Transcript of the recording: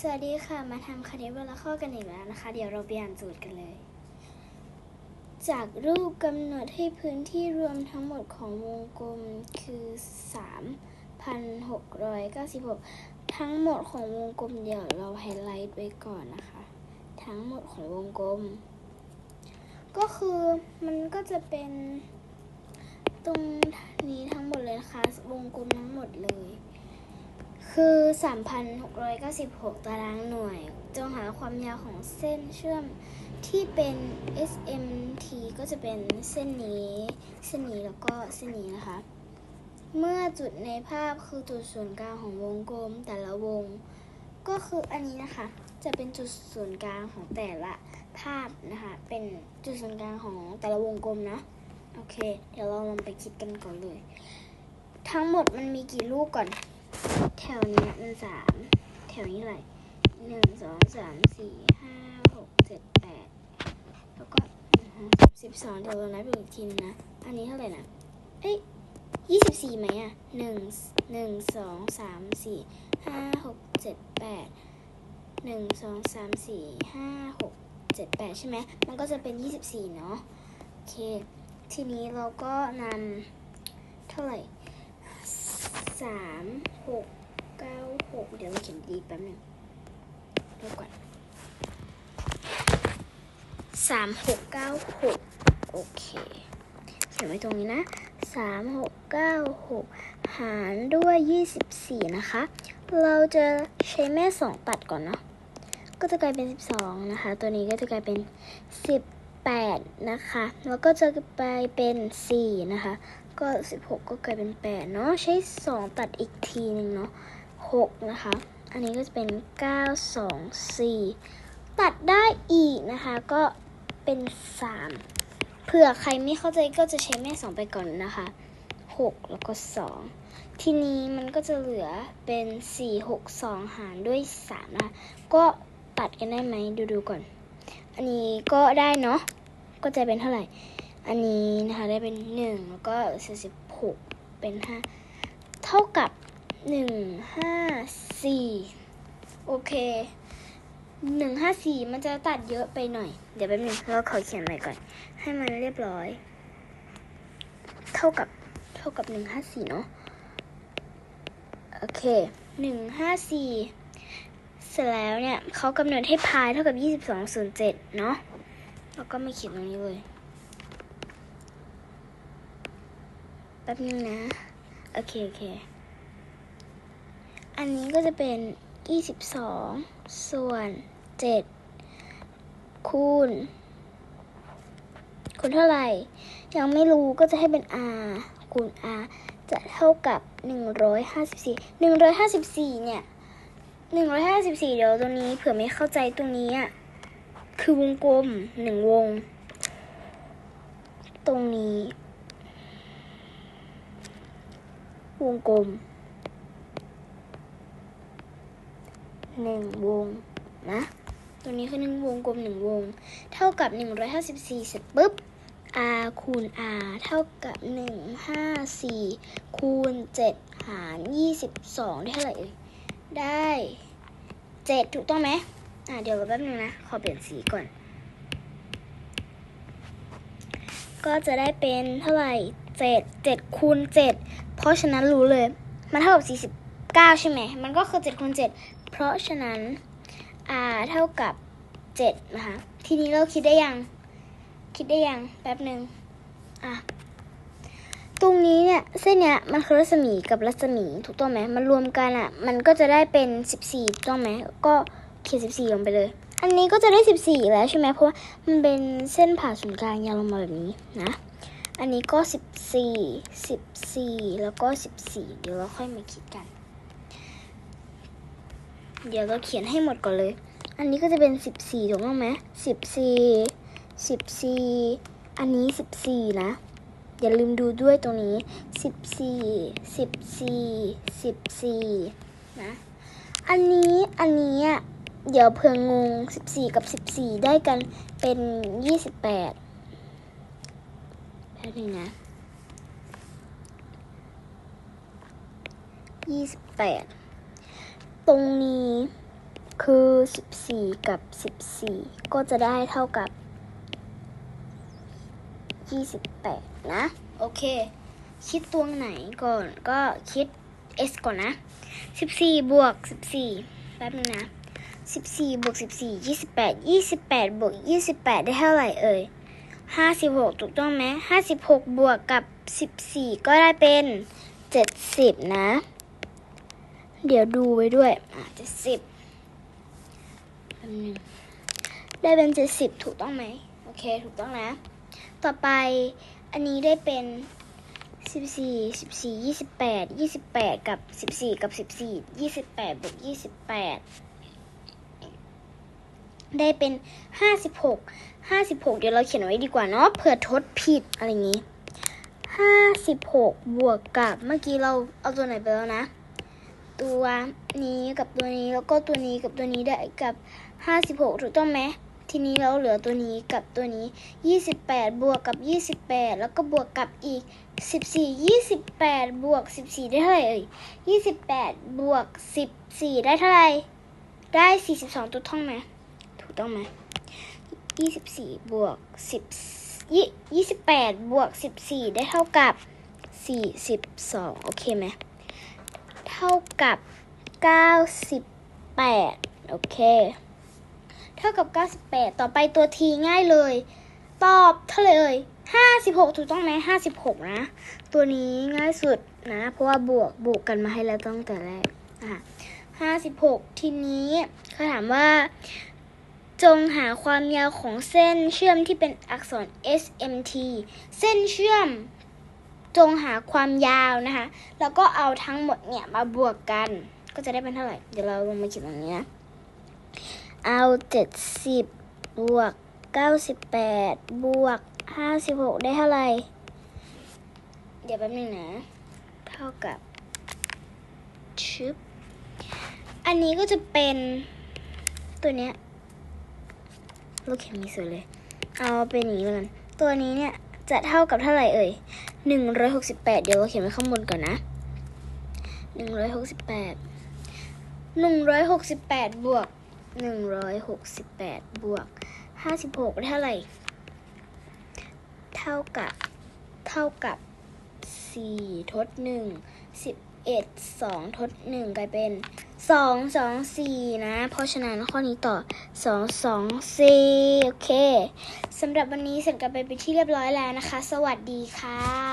สวัสดีค่ะ มาทำคณิตเวลาข้อกันอีกแล้วนะคะ เดี๋ยวเราไปอ่านสูตรกันเลย จากรูปกำหนดให้พื้นที่รวมทั้งหมดของวงกลมคือ 3,696 ทั้งหมดของวงกลมเดี๋ยวเราไฮไลท์ไว้ก่อนนะคะ ทั้งหมดของวงกลม ก็คือมันก็จะเป็นตรงนี้ทั้งหมดเลยนะคะ วงกลมทั้งหมดเลย คือ 3,696 ตารางหน่วย จงหาความยาวของเส้นเชื่อมที่เป็น SMT ก็จะเป็นเส้นนี้ เส้นนี้แล้วก็เส้นนี้นะคะ เมื่อจุดในภาพคือจุดศูนย์กลางของวงกลมแต่ละวง ก็คืออันนี้นะคะ จะเป็นจุดศูนย์กลางของแต่ละภาพนะคะ เป็นจุดศูนย์กลางของแต่ละวงกลมนะ โอเค เดี๋ยวเราลองไปคิดกันก่อนเลย ทั้งหมดมันมีกี่ลูกก่อน แถวเนี้ยมันสามแถวนี้เท่าไหร่หนึ่งสองสามสี่ห้าหกเจ็ดแปดแล้วก็สิบสองเดี๋ยวเรานับอีกทีนึงนะ อันนี้เท่าไหร่นะ เอ้ยยี่สิบสี่ไหมอะหนึ่งหนึ่งสองสามสี่ห้าหกเจ็ดแปดหนึ่งสองสามสี่ห้าหกเจ็ดแปดใช่ไหมมันก็จะเป็นยี่สิบสี่เนาะโอเค ทีนี้เราก็นำเท่าไหร่สามหก เก้าหกเดี๋ยวเราเขียนดีแป๊บหนึ่งเดี๋ยวก่อนสามหกเก้าหกโอเคเขียนไว้ตรงนี้นะสามหกเก้าหกหารด้วยยี่สิบสี่นะคะ เราจะใช้แม่สองตัดก่อนเนาะก็จะกลายเป็นสิบสองนะคะ ตัวนี้ก็จะกลายเป็นสิบแปดนะคะ แล้วก็จะกลายเป็นสี่นะคะ ก็16ก็กลายเป็น8เนาะใช้2ตัดอีกทีหนึ่งเนาะ 6 นะคะ อันนี้ก็จะเป็น 9 2 4 ตัดได้อีกนะคะ ก็เป็น 3 เผื่อใครไม่เข้าใจก็จะใช้แม่ 2 ไปก่อนนะคะ 6 แล้วก็ 2 ทีนี้มันก็จะเหลือเป็น 4 6 2 หารด้วย 3 นะคะ ก็ตัดกันได้ไหมดูดูก่อน อันนี้ก็ได้เนาะ ก็จะเป็นเท่าไหร่ อันนี้นะคะได้เป็นหนึ่งแล้วก็สี่สิบหกเป็นห้าเท่ากับ หนึ่งห้าสี่โอเคหนึ่งห้าสี่มันจะตัดเยอะไปหน่อย เดี๋ยวแป๊บนึงเราขอเขียนใหม่ก่อน ให้มันเรียบร้อย เท่ากับเท่ากับหนึ่งห้าสี่เนาะโอเคหนึ่งห้าสี่เสร็จแล้วเนี่ยเขากำหนดให้พายเท่ากับยี่สิบสองส่วนเจ็ดเนาะแล้วก็ไม่เขียนตรงนี้เลยแป๊บนึงนะ โอเค โอเค อันนี้ก็จะเป็น 22 ส่วน 7 คูณ คูณเท่าไหร่ ยังไม่รู้ก็จะให้เป็น r คูณ r จะเท่ากับ 154 154 เนี่ย 154 เดี๋ยวตรงนี้เผื่อไม่เข้าใจตรงนี้อะ คือวงกลมหนึ่งวง ตรงนี้ วงกลม หนึ่งวงนะ ตัวนี้คือหนึ่งวงกลมหนึ่งวง เท่ากับหนึ่งร้อยห้าสิบสี่เสร็จปุ๊บ r คูณ r เท่ากับหนึ่งห้าสี่คูณเจ็ดหารยี่สิบสองได้เท่าไหร่เอ่ยได้เจ็ดถูกต้องไหมอะเดี๋ยวแป๊บนึงนะ ขอเปลี่ยนสีก่อน ก็จะได้เป็นเท่าไหร่เจ็ดเจ็ดคูณเจ็ดเพราะฉะนั้นรู้เลย มันเท่ากับสี่สิบเก้าใช่ไหม มันก็คือเจ็ดคูณเจ็ด เพราะฉะนั้น r เท่ากับเจ็ดนะคะ ทีนี้เราคิดได้ยัง คิดได้ยัง แป๊บหนึ่งอะ ตรงนี้เนี่ย เส้นเนี้ยมันคือรัศมีกับรัศมีถูกต้องไหมมันรวมกันอะ มันก็จะได้เป็นสิบสี่ถูกต้องไหม ก็เขียนสิบสี่ลงไปเลย อันนี้ก็จะได้สิบสี่แล้วใช่ไหม เพราะว่ามันเป็นเส้นผ่าศูนย์กลางยาวลงมาแบบนี้นะ อันนี้ก็สิบสี่สิบสี่แล้วก็สิบสี่เดี๋ยวเราค่อยมาคิดกัน เดี๋ยวเราเขียนให้หมดก่อนเลย อันนี้ก็จะเป็นสิบสี่ถูกต้องไหมสิบสี่สิบสี่อันนี้สิบสี่นะ อย่าลืมดูด้วยตรงนี้สิบสี่สิบสี่สิบสี่นะ อันนี้อันนี้อะเดี๋ยวเพื่องงสิบสี่กับสิบสี่ได้กันเป็นยี่สิบแปดแป๊บนึงนะยี่สิบแปด ตรงนี้คือ 14 กับ 14 ก็จะได้เท่ากับ 28 นะ โอเค คิดตัวไหนก่อนก็คิด s ก่อนนะ 14 บวก 14 แป๊บนึงนะ 14 บวก 14 28 28 บวก 28 ได้เท่าไหร่เอ่ย 56 ถูกต้องไหม56 บวกกับ 14 ก็ได้เป็น 70 นะ เดี๋ยวดูไว้ด้วย อ่าเจ็ดสิบได้เป็นเจ็ดสิบถูกต้องไหม โอเค ถูกต้องนะ ต่อไปอันนี้ได้เป็นสิบสี่สิบสี่ยี่สิบแปดยี่สิบแปดกับสิบสี่กับสิบสี่ยี่สิบแปดบวกยี่สิบแปดได้เป็นห้าสิบหกห้าสิบหกเดี๋ยวเราเขียนไว้ดีกว่าเนาะเผื่อทดผิดอะไรองี้ห้าสิบหกบวกกับเมื่อกี้เราเอาตัวไหนไปแล้วนะ ตัวนี้กับตัวนี้แล้วก็ตัวนี้กับตัวนี้ได้กับ56ถูกต้องไหมทีนี้เราเหลือตัวนี้กับตัวนี้28บวกกับ28แล้วก็บวกกับอีก14 28บวก14ได้เท่าไหร่เอ่ย28บวก14ได้เท่าไหร่ได้42ถูกต้องไหมถูกต้องไหม24บวก10ยี่28บวก14ได้เท่ากับ42โอเคไหม เท่ากับ 98 โอเค เท่ากับ 98 ต่อไปตัวทีง่ายเลย ตอบเท่าไหร่เอ่ย56 ถูกต้องไหม56 นะ ตัวนี้ง่ายสุดนะ เพราะว่าบวกบวกกันมาให้แล้วตั้งแต่แรกอะ56 ทีนี้เขาถามว่า จงหาความยาวของเส้นเชื่อมที่เป็นอักษร SMT เส้นเชื่อม จงหาความยาวนะคะ แล้วก็เอาทั้งหมดเนี่ยมาบวกกัน ก็จะได้เป็นเท่าไหร่ เดี๋ยวเราลงมาเขียนตรงนี้นะ เอาเจ็ดสิบบวกเก้าสิบแปดบวกห้าสิบหกได้เท่าไหร่ เดี๋ยวแป๊บนึงนะ เท่ากับชึบอันนี้ก็จะเป็นตัวเนี้ยเราเขียนไมีสวยเลย เอาเป็นอย่างนี้แล้วกัน ตัวนี้เนี่ยจะเท่ากับเท่าไหร่เอ่ย หนึ่งร้อยหกสิบแปดเดี๋ยวเราเขียนไว้ข้างบนก่อนนะหนึ่งร้อยหกสิบแปดหนึ่งร้อยหกสิบแปดบวกหนึ่งร้อยหกสิบแปดบวกห้าสิบหกได้เท่าไหร่ เท่ากับ เท่ากับสี่ทดหนึ่งสิบเอ็ดสองทดหนึ่งกลายเป็นสองสองสี่นะ เพราะฉะนั้นข้อนี้ต่อสองสองสี่โอเคสำหรับวันนี้เสร็จกันไปเป็นที่เรียบร้อยแล้วนะคะ สวัสดีค่ะ